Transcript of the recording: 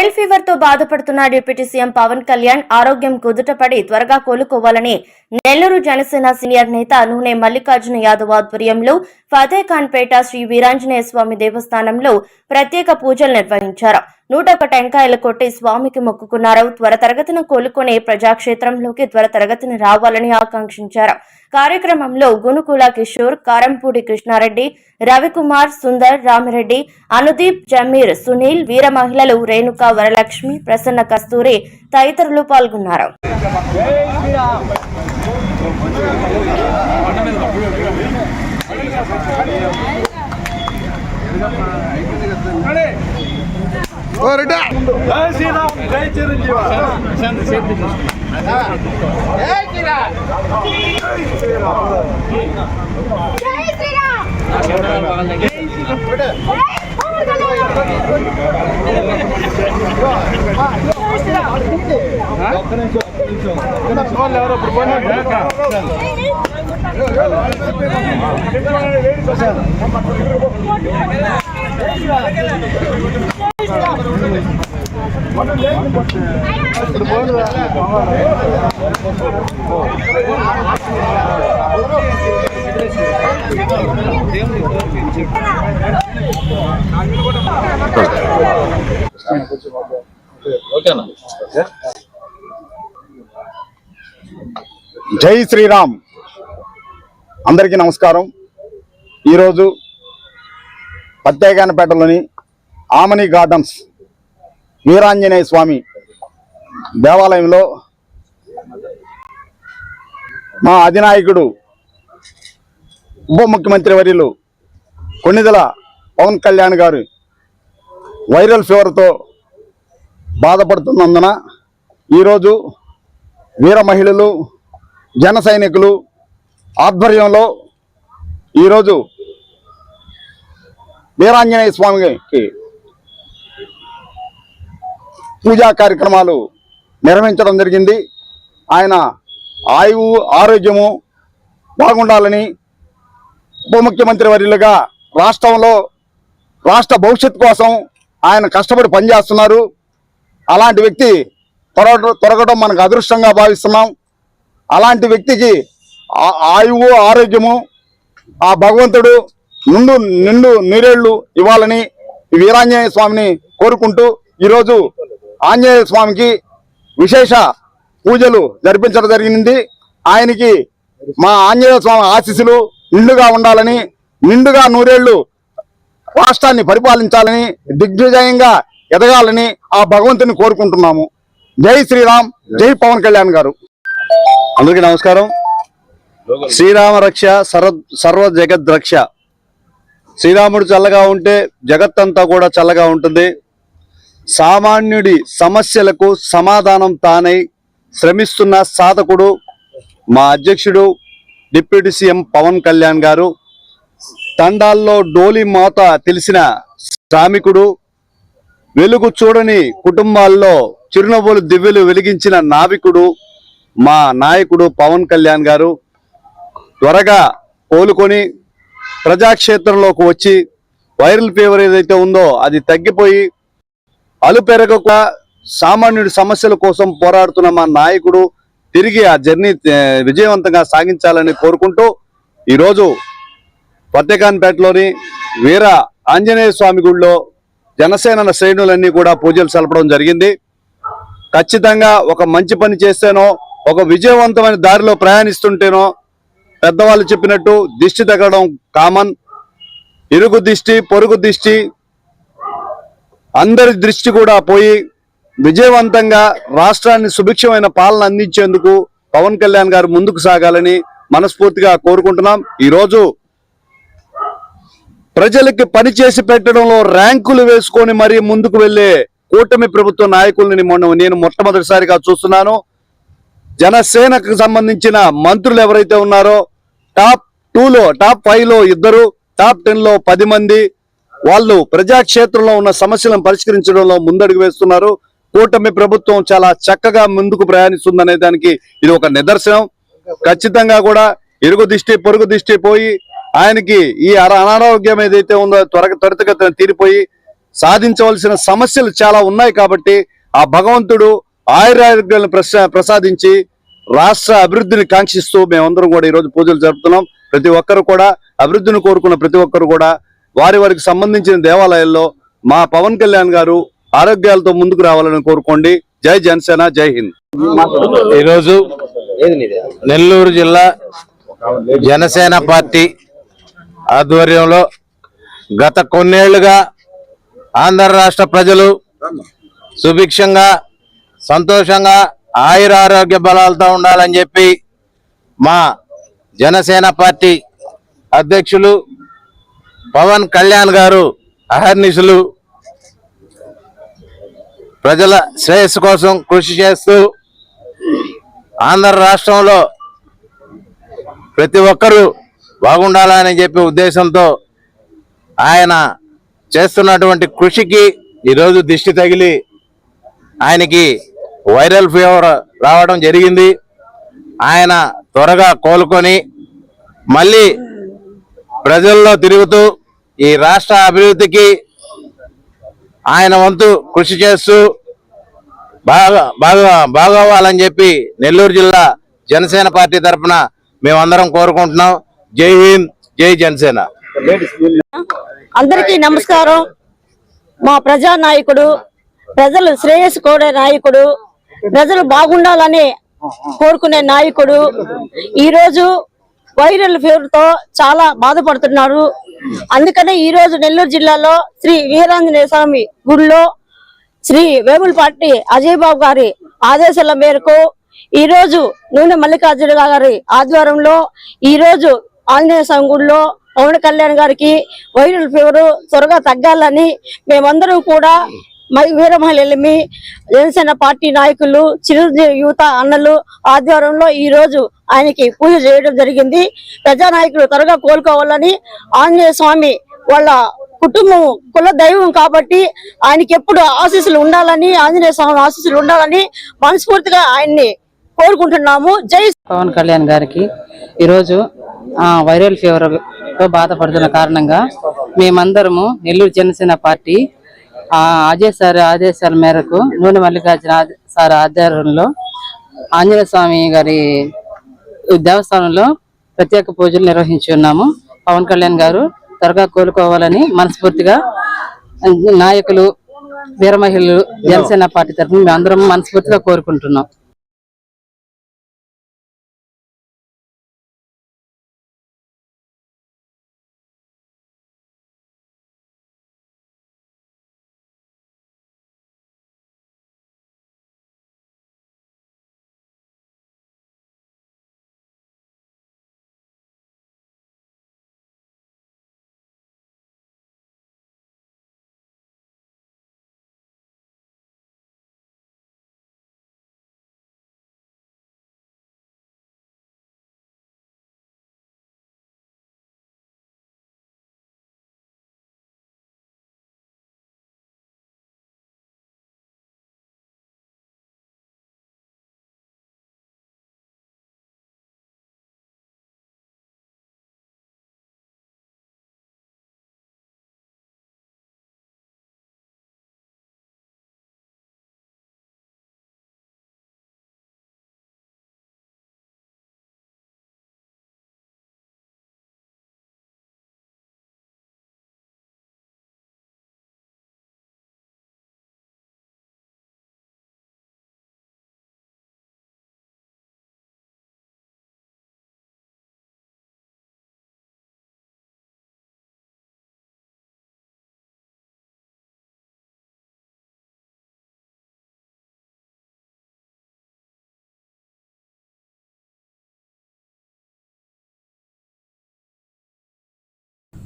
Viral ఫీవర్తో బాధపడుతున్న deputy CM Pawan Kalyan ఆరోగ్యం కుదుటపడి త్వరగా కోలుకోవాలని నెల్లూరు జనసేన సీనియర్ నేత నూనె మల్లికార్జున యాదవ్ ఆధ్వర్యంలో ఫతేఖాన్పేట శ్రీ వీరాంజనేయ స్వామి దేవస్థానంలో ప్రత్యేక పూజలు నిర్వహించారు. నూట ఒక టెంకాయలు కొట్టి స్వామికి మొక్కుకున్నారు. త్వర తరగతిన కోలుకునే ప్రజాక్షేత్రంలోకి త్వర తరగతిని రావాలని ఆకాంక్షించారు. కార్యక్రమంలో గునుకుల కిషోర్ కారంపూడి కృష్ణారెడ్డి రవికుమార్ సుందర్ రామిరెడ్డి అనుదీప్ జమీర్ సునీల్ వీర మహిళలు రేణుక వరలక్ష్మి ప్రసన్న కస్తూరి తదితరులు పాల్గొన్నారు. జై శ్రీరామ్ జై చిరంజీవ జై శ్రీరామ్ జై పవన్ కళ్యాణ్ ఎవరో ఇప్పుడు పోయినా జై శ్రీరామ్. అందరికీ నమస్కారం. ఈరోజు పత్తేకానపేటలోని ఆమని గార్డెన్స్ వీరాంజనేయ స్వామి దేవాలయంలో మా అధినాయకుడు ఉప ముఖ్యమంత్రి వర్యులు కొన్నిదల పవన్ కళ్యాణ్ గారు వైరల్ ఫీవర్తో బాధపడుతున్నందున ఈరోజు వీర మహిళలు జన సైనికులు ఆధ్వర్యంలో ఈరోజు వీరాంజనేయ స్వామికి పూజా కార్యక్రమాలు నిర్వహించడం జరిగింది. ఆయన ఆయువు ఆరోగ్యము బాగుండాలని ఉప ముఖ్యమంత్రి వర్యులుగా రాష్ట్రంలో రాష్ట్ర భవిష్యత్తు కోసం ఆయన కష్టపడి పనిచేస్తున్నారు. అలాంటి వ్యక్తి త్వరగ త్వరగడం మనకు అదృష్టంగా భావిస్తున్నాం. అలాంటి వ్యక్తికి ఆ- ఆయువు ఆరోగ్యము ఆ భగవంతుడు నుండు నిండు నీరేళ్ళు ఇవ్వాలని వీరాంజనేయ స్వామిని కోరుకుంటూ ఈరోజు ఆంజనేయ స్వామికి విశేష పూజలు జరిపించడం జరిగింది. ఆయనకి మా ఆంజనేయ స్వామి ఆశీస్సులు నిండుగా ఉండాలని నిండుగా నూరేళ్ళు రాష్ట్రాన్ని పరిపాలించాలని దిగ్విజయంగా ఎదగాలని ఆ భగవంతుని కోరుకుంటున్నాము. జై శ్రీరామ్ జై పవన్ కళ్యాణ్ గారు. అందరికీ నమస్కారం. శ్రీరామ రక్ష సర్వ సర్వ జగద్ రక్ష శ్రీరాముడు చల్లగా ఉంటే జగత్తంతా కూడా చల్లగా ఉంటుంది. సామాన్యుడి సమస్యలకు సమాధానం తానై శ్రమిస్తున్న సాధకుడు మా అధ్యక్షుడు డిప్యూటీ సీఎం పవన్ కళ్యాణ్ గారు. తండాల్లో డోలి మోత తెలిసిన శ్రామికుడు వెలుగు చూడని కుటుంబాల్లో చిరునవ్వులు దివ్యలు వెలిగించిన నావికుడు మా నాయకుడు పవన్ కళ్యాణ్ గారు. త్వరగా కోలుకొని ప్రజాక్షేత్రంలోకి వచ్చి వైరల్ ఫీవర్ ఏదైతే ఉందో అది తగ్గిపోయి అలుపెరగక సామాన్యుడి సమస్యల కోసం పోరాడుతున్న మా నాయకుడు తిరిగి ఆ జర్నీ విజయవంతంగా సాగించాలని కోరుకుంటూ ఈరోజు ఫతేఖాన్పేటలోని వీర ఆంజనేయ స్వామి గుడిలో జనసేన శ్రేణులన్నీ కూడా పూజలు సలపడం జరిగింది. ఖచ్చితంగా ఒక మంచి పని చేస్తేనో ఒక విజయవంతమైన దారిలో ప్రయాణిస్తుంటేనో పెద్దవాళ్ళు చెప్పినట్టు దిష్టి తగ్గడం కామన్ ఇరుగు దిష్టి పొరుగు దిష్టి. అందరి దృష్టి కూడా పోయి విజయవంతంగా రాష్ట్రాన్ని సుభిక్షమైన పాలన అందించేందుకు పవన్ కళ్యాణ్ గారు ముందుకు సాగాలని మనస్ఫూర్తిగా కోరుకుంటున్నాం. ఈరోజు ప్రజలకి పని చేసి పెట్టడంలో ర్యాంకులు వేసుకొని మరీ ముందుకు వెళ్ళే కూటమి ప్రభుత్వ నాయకుల్ని మొన్న నేను మొట్టమొదటిసారిగా చూస్తున్నాను. జనసేనకు సంబంధించిన మంత్రులు ఎవరైతే ఉన్నారో టాప్ టూలో టాప్ ఫైవ్లో ఇద్దరు టాప్ టెన్లో పది మంది. వాళ్ళు ప్రజాక్షేత్రంలో ఉన్న సమస్యలను పరిష్కరించడంలో ముందడుగు వేస్తున్నారు. కూటమి ప్రభుత్వం చాలా చక్కగా ముందుకు ప్రయాణిస్తుందనే దానికి ఇది ఒక నిదర్శనం. ఖచ్చితంగా కూడా ఇరుగు దిష్టి పొరుగు దిష్టి పోయి ఆయనకి ఈ అర- అనారోగ్యం ఏదైతే ఉందో త్వరగా త్వరితగతిన తీరిపోయి సాధించవలసిన సమస్యలు చాలా ఉన్నాయి కాబట్టి ఆ భగవంతుడు ఆయురారోగ్యాలను ప్రసాదించి రాష్ట్ర అభివృద్ధిని కాంక్షిస్తూ మేమందరం కూడా ఈరోజు పూజలు జరుపుతున్నాం. ప్రతి ఒక్కరు కూడా అభివృద్ధిని కోరుకున్న ప్రతి ఒక్కరు కూడా వారి వారికి సంబంధించిన దేవాలయాల్లో మా పవన్ కళ్యాణ్ గారు ఆరోగ్యాలతో ముందుకు రావాలని కోరుకోండి. జై జనసేన జై హింద్. ఈరోజు నెల్లూరు జిల్లా జనసేన పార్టీ ఆధ్వర్యంలో గత కొన్నేళ్ళుగా ఆంధ్ర రాష్ట్ర ప్రజలు సుభిక్షంగా సంతోషంగా ఆయుర ఆరోగ్య బలాలతో ఉండాలని చెప్పి మా జనసేన పార్టీ అధ్యక్షులు పవన్ కళ్యాణ్ గారు అహర్నిశులు ప్రజల శ్రేయస్సు కోసం కృషి చేస్తూ ఆంధ్ర రాష్ట్రంలో ప్రతి ఒక్కరూ బాగుండాలని చెప్పే ఉద్దేశంతో ఆయన చేస్తున్నటువంటి కృషికి ఈరోజు దిష్టి తగిలి ఆయనకి వైరల్ ఫీవర్ రావడం జరిగింది. ఆయన త్వరగా కోలుకొని మళ్ళీ ప్రజల్లో తిరుగుతూ ఈ రాష్ట్ర అభివృద్ధికి ఆయన వంతు కృషి చేస్తూ బాగా బాగా బాగోవాలని చెప్పి నెల్లూరు జిల్లా జనసేన పార్టీ తరఫున మేమందరం కోరుకుంటున్నాం. జై హింద్ జై జనసేన. అందరికీ నమస్కారం. మా ప్రజా నాయకుడు ప్రజలు శ్రేయస్సు కోడే నాయకుడు ప్రజలు బాగుండాలని కోరుకునే నాయకుడు. ఈరోజు వైరల్ ఫీవర్తో చాలా బాధపడుతున్నారు. అందుకనే ఈ రోజు నెల్లూరు జిల్లాలో శ్రీ వీరాంజనేయ స్వామి గుడిలో శ్రీ వేములపాటి అజయ్ బాబు గారి ఆదేశాల మేరకు ఈ రోజు నూనె మల్లికార్జున గారి ఆధ్వర్యంలో ఈ రోజు ఆంజనేయ స్వామి గుడిలో పవన్ కళ్యాణ్ గారికి వైరల్ ఫీవర్ త్వరగా తగ్గాలని మేమందరం కూడా మై- వీర మహిళలమి జనసేన పార్టీ నాయకులు చిరుజీవి యువత అన్నలు ఆధ్వర్యంలో ఈ రోజు ఆయనకి పూజ చేయడం జరిగింది. ప్రజానాయకులు త్వరగా కోలుకోవాలని ఆంజనేయ స్వామి వాళ్ళ కుటుంబం కుల దైవం కాబట్టి ఆయనకి ఎప్పుడు ఆశీస్సులు ఉండాలని ఆంజనేయ స్వామి ఆశీస్సులు ఉండాలని మనస్ఫూర్తిగా ఆయన్ని కోరుకుంటున్నాము. జై పవన్ కళ్యాణ్ గారికి ఈరోజు ఆ, వైరల్ ఫీవర్తో బాధపడుతున్న కారణంగా మేమందరము నెల్లూరు జనసేన పార్టీ అజయ్ సార్ ఆదేశాల మేరకు. నూనె మల్లికార్జున సార్ ఆధ్వర్యంలో ఆంజనేయ స్వామి గారి దేవస్థానంలో ప్రత్యేక పూజలు నిర్వహించి ఉన్నాము. పవన్ కళ్యాణ్ గారు త్వరగా కోలుకోవాలని మనస్ఫూర్తిగా నాయకులు వీర మహిళలు జనసేన పార్టీ తరఫున మేమందరం మనస్ఫూర్తిగా కోరుకుంటున్నాం.